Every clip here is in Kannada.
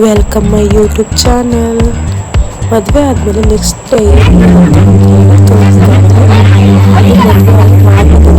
ವೆಲ್ಕಮ್ ಮೈ ಯೂಟ್ಯೂಬ್ ಚಾನಲ್ ಮದುವೆ ಆದಮೇಲೆ ನೆಕ್ಸ್ಟ್ ಡೇ ತೋರಿಸ್ತಾ ಇದ್ದಾರೆ ಅದು ಮದುವೆ ಆಗೋದು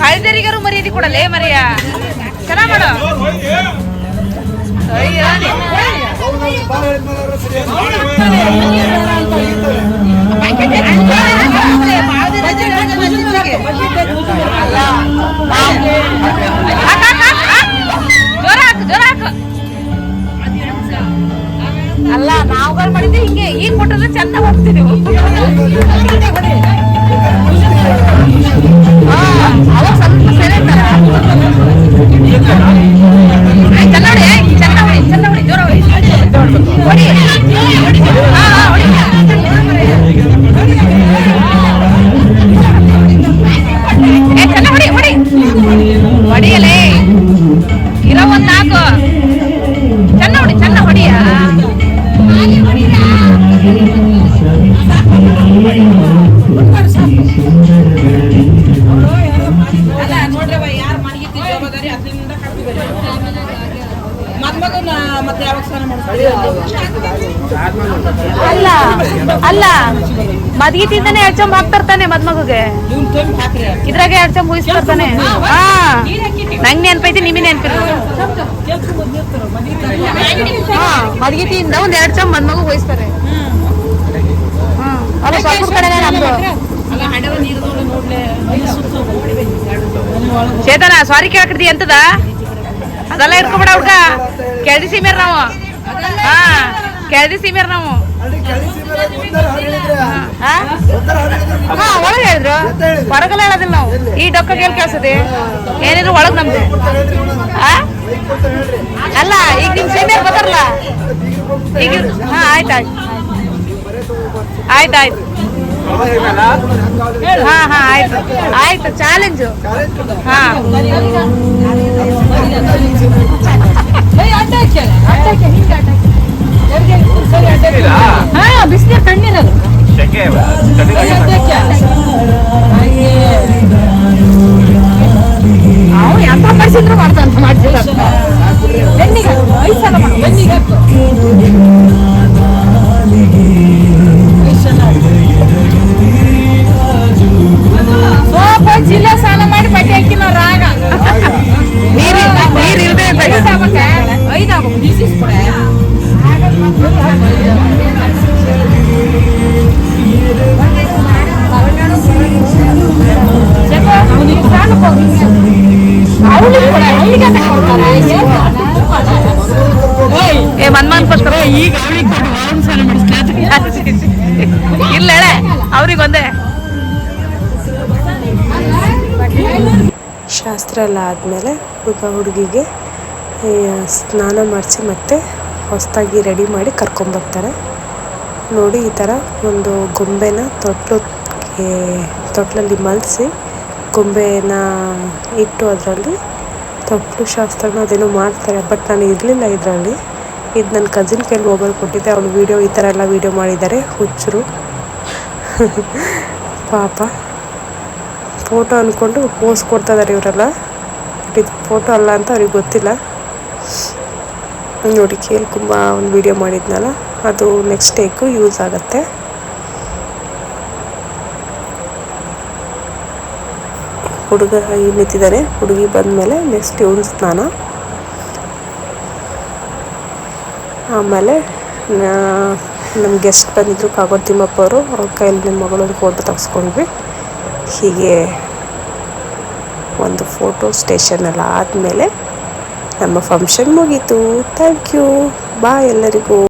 ಕಳ್ದರಿಗರು ಮರ್ಯಾದೆ ಕೊಡಲೇ ಮರಿಯ. ಚೆನ್ನಾಗ್ ಮಾಡು. ಅಯ್ಯೋ ಹಿಂಗೆ ಈಗ ಕೊಟ್ಟರೆ ಚಂದ ಹೋಗ್ತೀವಿ ಅವಾಗ ಸ್ವಲ್ಪ ಸರಿ ಇರ್ತಾರ. ಏ, ಚೆನ್ನ ಹೊಡಿ, ಏ, ಹೊಡಿ, ಹೊಡಿ, ಅಲ್ಲ ಅಲ್ಲ ಮದ್ಗಿ ತಿಂತಾನೆ ಎರಡ್ ಚಂಬ ಹಾಕ್ತಾರ್ತಾನೆ ಮದ್ಮಗುಗೆ. ಇದ್ರಾಗೆ ಎರಡ್ ಚಂಬ ಉಯಿಸ್ತಾರ್ತಾನೆ. ಹಾ, ನಂಗ್ ನೆನ್ಪೈತಿ, ನಿಮಗೆ ನೆನ್ಪಿಲ್ಲ ಹಾ, ಮದ್ಗಿ ತಿಂದ ಒಂದ್ ಎರಡ್ ಚಂಬ ಮದ್ಮಗು ಉಯಿಸ್ತಾರೆ. ಹ್ಮ್ ಅಲ್ಲ ಸ್ವಲ್ಪ ಕಡೆ ನಮ್ದು. ಚೇತನ ಸಾರಿ ಕೇಳಕಡ್ತಿ ಎಂತದ? ಅದೆಲ್ಲ ಇಟ್ಕೊಬೇಡ ಹುಡ್ಗ. ಕೆಳದಿ ಸೀಮೆರ್ ನಾವು. ಹಾ, ಕೆಳದಿ ಸೀಮೆರ್ ನಾವು. ಹಾ? ಒಳಗೆ ಹೇಳಿದ್ರು. ಹೊರಗೆಲ್ಲ ಹೇಳೋದಿಲ್ಲ ನಾವು. ಈ ಡೊಕ್ಕ ಕೇಳಿ ಕೇಳ್ಸದೆ ಏನಿದ್ರು ಒಳಗ್ ನಮ್ದು? ಅಲ್ಲ, ಈಗ ನಿಮ್ ಸೀಮೆರ್ ಬರ್ತಾರಲ್ಲ? ಈಗ ಹಾ ಆಯ್ತಾಯ್ತು ಆಯ್ತಾಯ್ತು ಹಾ ಹಾ ಆಯ್ತು ಆಯ್ತು ಚಾಲೆಂಜು ಹಾ ಹಾ ಬಿಸಿನೀರು ತಣ್ಣೀರದು ಅವು ಎಂತ ಪಡಿಸಿದ್ರು ಮಾಡ್ತಾನೆ ಮಾಡ್ತಿಲ್ಲ ಬೆನ್ನಿಗೆ ಐದು ಸಲ ಮಾಡು ಬೆನ್ನಿಗೆ ಏ ಈಗ ಇಲ್ಲ ಶಾಸ್ತ್ರ ಎಲ್ಲ ಆದಮೇಲೆ ಹುಡುಗ ಹುಡುಗಿಗೆ ಸ್ನಾನ ಮಾಡಿಸಿ ಮತ್ತೆ ಹೊಸದಾಗಿ ರೆಡಿ ಮಾಡಿ ಕರ್ಕೊಂಬರ್ತಾರೆ ನೋಡಿ ಈ ಥರ ಒಂದು ಗೊಂಬೆನ ತೊಟ್ಲಕ್ಕೆ ತೊಟ್ಲಲ್ಲಿ ಮಲಸಿ ಗೊಂಬೆನ ಇಟ್ಟು ಅದರಲ್ಲಿ ತೊಟ್ಲು ಶಾಸ್ತ್ರನ ಅದೇನೋ ಮಾಡ್ತಾರೆ ಬಟ್ ನಾನು ಇರಲಿಲ್ಲ ಇದರಲ್ಲಿ. ಇದು ನನ್ನ ಕಸಿನ್ ಕೈಲಿ ಮೊಬೈಲ್ ಕೊಟ್ಟಿದ್ದೆ, ಅವಳು ವೀಡಿಯೋ ಈ ಥರ ಎಲ್ಲ ವೀಡಿಯೋ ಮಾಡಿದ್ದಾರೆ, ಹುಚ್ಚರು. ಪಾಪ. ಫೋಟೋ ಅಂದ್ಕೊಂಡು ಪೋಸ್ ಕೊಡ್ತಾ ಇದಾರೆ ಇವರೆಲ್ಲ. ಇದು ಫೋಟೋ ಅಲ್ಲ ಅಂತ ಅವ್ರಿಗೆ ಗೊತ್ತಿಲ್ಲ. ನೋಡಿ ಕೇಳ್ಕೊಂಬ ಒಂದು ವೀಡಿಯೋ ಮಾಡಿದ್ನಲ್ಲ, ಅದು ನೆಕ್ಸ್ಟ್ ಡೇಗೂ ಯೂಸ್ ಆಗುತ್ತೆ. ಹುಡುಗ ಇಲ್ಲಿ ನಿಂತಿದ್ದಾನೆ ಹುಡುಗಿ ಬಂದಮೇಲೆ ನೆಕ್ಸ್ಟ್ ಇವನು ಸ್ನಾನ. ಆಮೇಲೆ ನಮ್ಮ ಗೆಸ್ಟ್ ಬಂದಿದ್ರು ಕಾಗೋ ತಿಮ್ಮಪ್ಪ ಅವರು. ಅವ್ರ ಕೈಯಲ್ಲಿ ನಿಮ್ಮ ಮಗಳೊಂದು ಫೋಟೋ ತೆಗೆಸ್ಕೊಂಡ್ವಿ. ಹೀಗೆ ಒಂದು ಫೋಟೋ ಸ್ಟೇಷನ್ ಆದಮೇಲೆ ನಮ್ಮ ಫಂಕ್ಷನ್ ಮುಗೀತು. ಥ್ಯಾಂಕ್ ಯು ಬಾಯ್ ಎಲ್ಲರಿಗೂ.